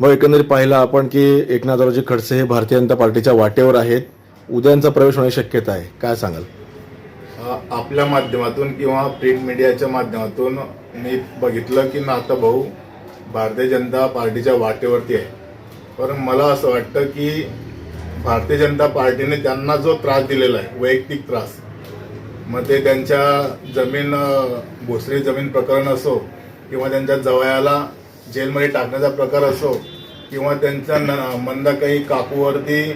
मग एकंदरीत पाहिलं आपण की एकनाथरावजी खडसे हे भारतीय जनता पार्टीच्या वाटेवर आहेत. उद्यांचा प्रवेश होण्याची शक्यता आहे. काय सांगाल? आपल्या माध्यमातून किंवा प्रिंट मीडियाच्या माध्यमातून मी बघितलं की नाता भाऊ भारतीय जनता पार्टीच्या वाटेवरती आहे. पण मला असं वाटतं की भारतीय जनता पार्टीने त्यांना जो त्रास दिलेला आहे वैयक्तिक त्रास मग ते त्यांच्या जमीन भोसरी जमीन प्रकरण असो किंवा त्यांच्या जवयाला जेलमध्ये टाकण्याचा प्रकार असो किंवा त्यांच्या न- काही काकूवरती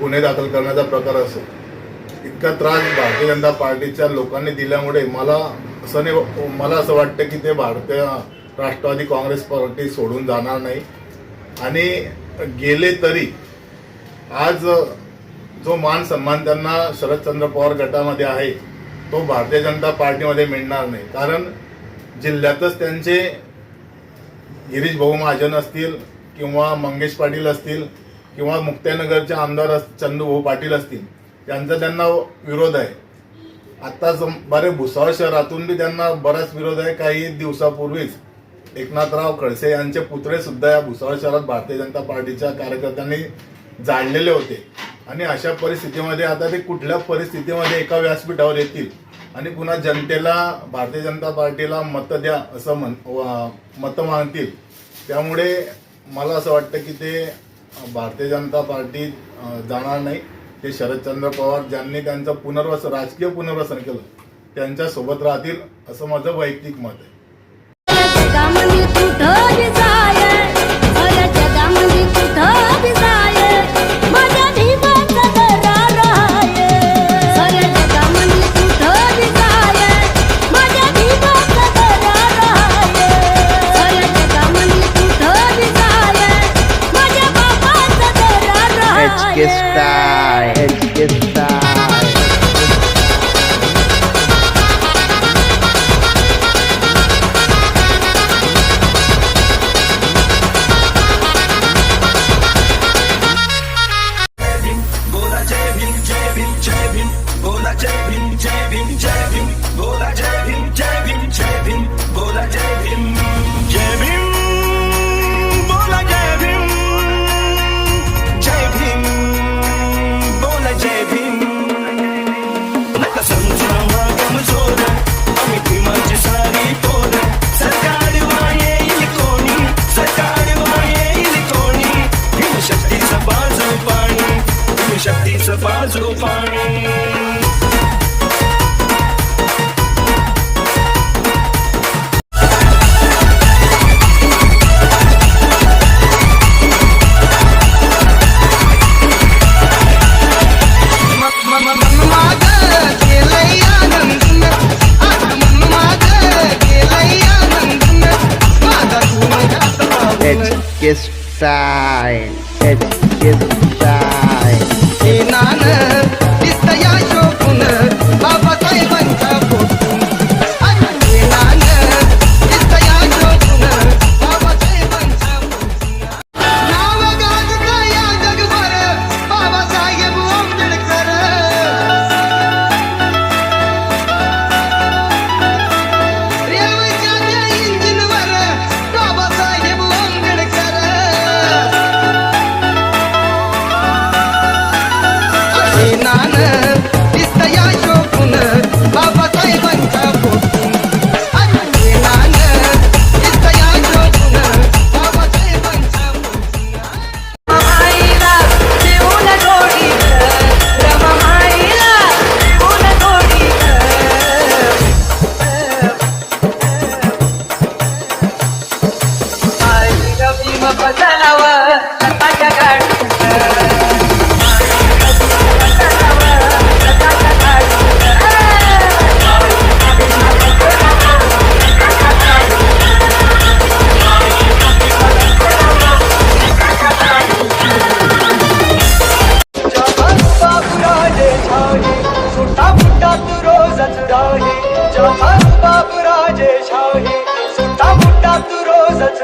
गुन्हे दाखल करण्याचा प्रकार असो. इतका त्रास भारतीय जनता पार्टीच्या लोकांनी दिल्यामुळे मला असं नाही मला असं वाटतं की ते भारतीय राष्ट्रवादी काँग्रेस पार्टी सोडून जाणार नाही. आणि गेले तरी आज जो मान सन्मान त्यांना शरदचंद्र पवार गटामध्ये आहे तो भारतीय जनता पार्टीमध्ये मिळणार नाही. कारण जिल्ह्यातच त्यांचे गिरीश भाऊ महाजन असतील किंवा मंगेश पाटील असतील किंवा मुक्त्यानगरचे आमदार अस- चंदू भाऊ पाटील असतील त्यांचा त्यांना विरोध आहे. आत्ताच बरे भुसावळ शहरातून बी त्यांना बराच विरोध आहे काही दिवसापूर्वीच. एकनाथराव खडसे यांचे पुतळे सुद्धा या भुसावळ शहरात भारतीय जनता पार्टीच्या कार्यकर्त्यांनी जाळलेले होते. आणि अशा परिस्थितीमध्ये आता ते कुठल्या परिस्थितीमध्ये एका व्यासपीठावर येतील? आणि पुन्हा जनतेला भारतीय जनता पार्टीला मतं द्या असं म्हण मतं मागतील. त्यामुळे मला असं वाटतं की ते भारतीय जनता पार्टी जाणार नाही. ते शरदचंद्र पवार ज्यांनी त्यांचं पुनर्वसन राजकीय पुनर्वसन केलं त्यांच्यासोबत राहतील असं माझं वैयक्तिक मत आहे. जगामध्ये कुठं जाय जगामध्ये कुठं जाय बाजू पाणी time. It's HK time. Naan बाबूराजे छाही सुट्टा फुट्टा तू रोजच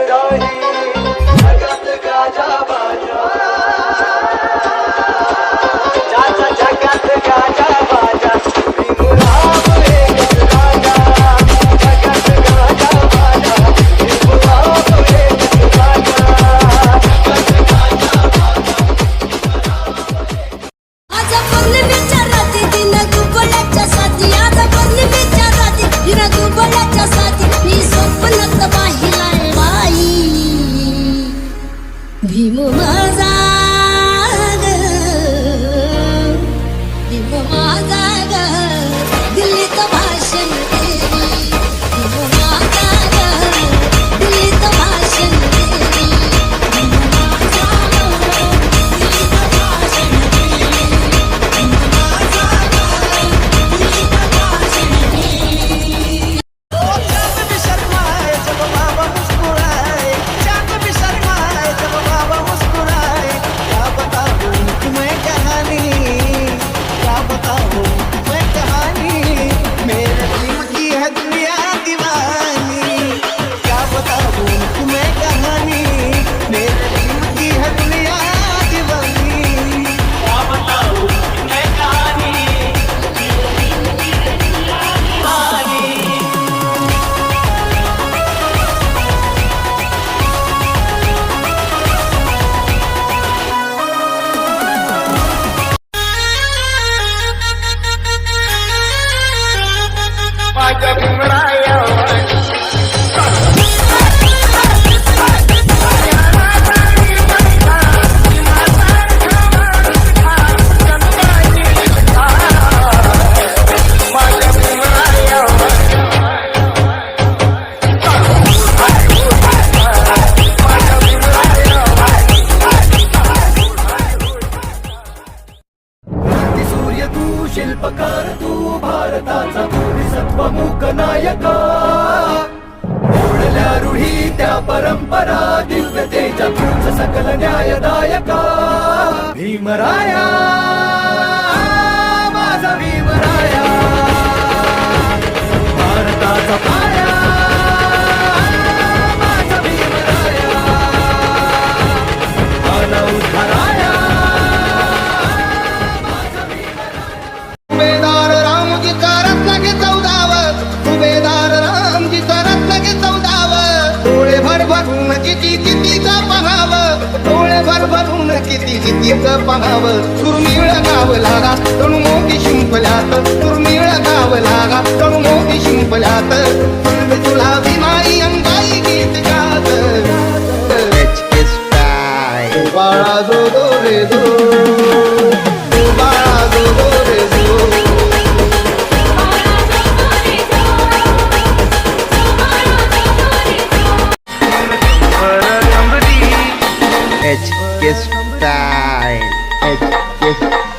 गाव सुरमिळ गाव लागा. तणू मोठी शिंपल्यात. सुरमिळ गाव लागा. तणू मोठी शिंपल्यात. तुला बिमारी अंगाई गीत गात. बाळा जो H K star Yeah. Yes.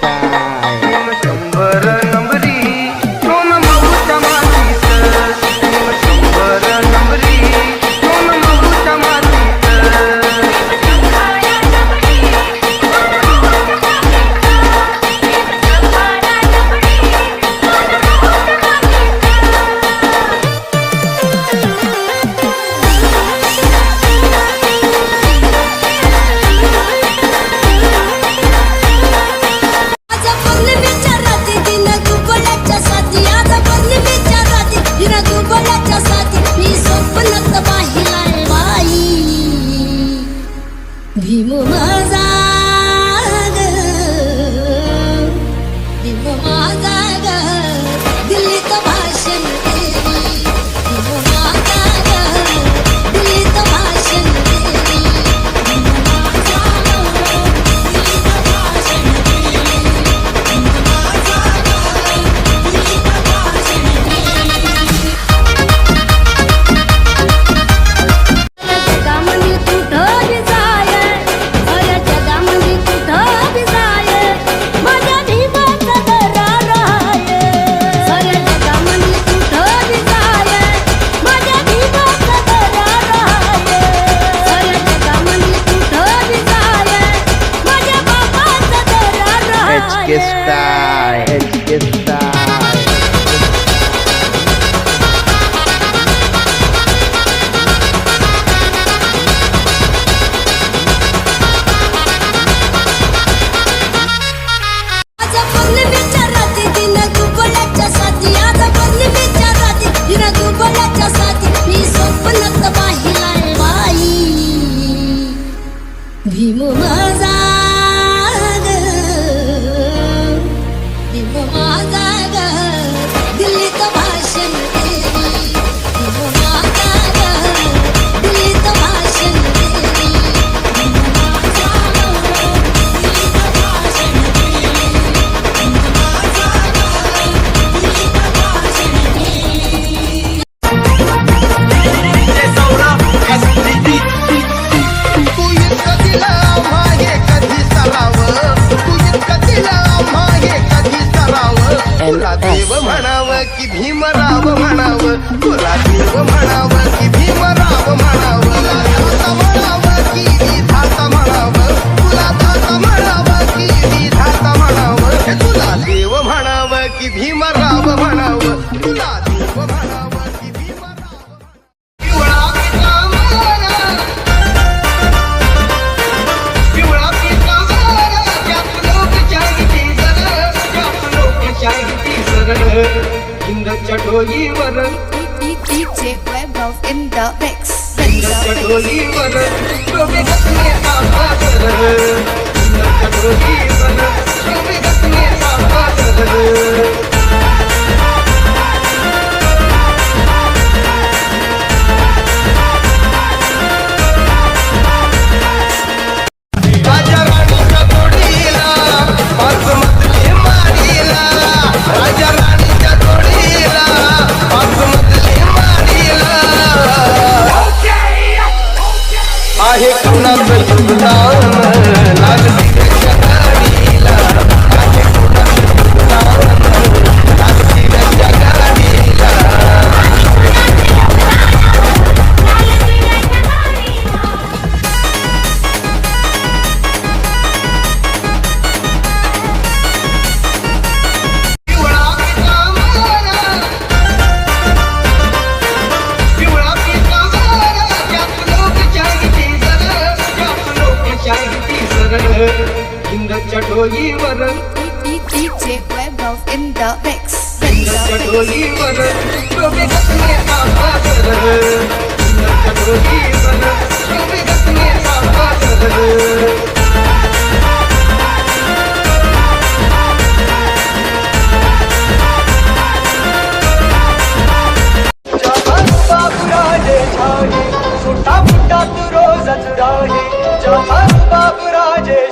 Webov in the mix. ढोलीवर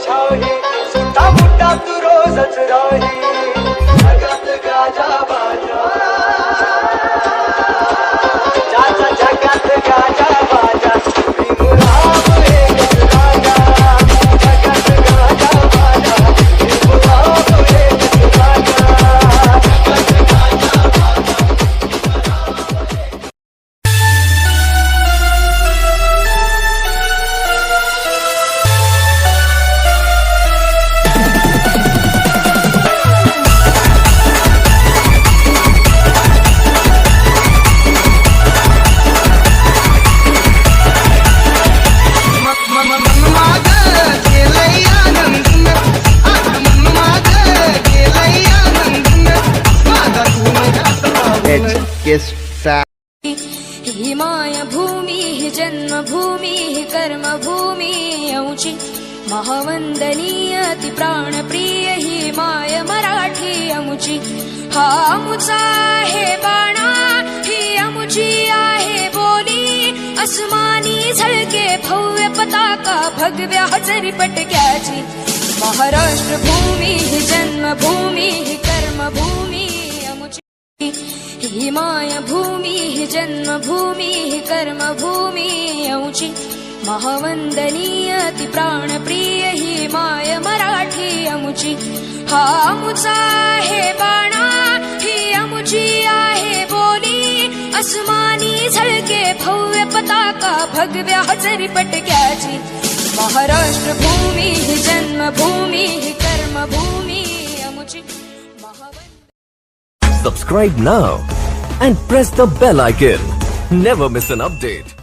शाही सुट्टा फुट्टा तू रोजच राही औची महावंदनीय ती प्राणप्रिय ही माय मराठी अमुची हा अमुचा आहे बाणा ही अमुची आहे बोली। अस्मानी झळके भव्य पताका भगव्या हजरी पटक्याची। महाराष्ट्र भूमी ही जन्मभूमी ही कर्मभूमी अमुची ही माय भूमी ही जन्मभूमी ही कर्मभूमी औची महावंदनीय ती प्राणप्रिय ही माय मराठी अमुची हा अमुचा आहे बाणा ही अमुची आहे बोली अस्मानी झळके भव्य पताका भगव्या हजरी पटक्याची महाराष्ट्र भूमी ही जन्मभूमी ही कर्मभूमी अमुची Mahavan Subscribe now and press the bell icon. Never miss an update.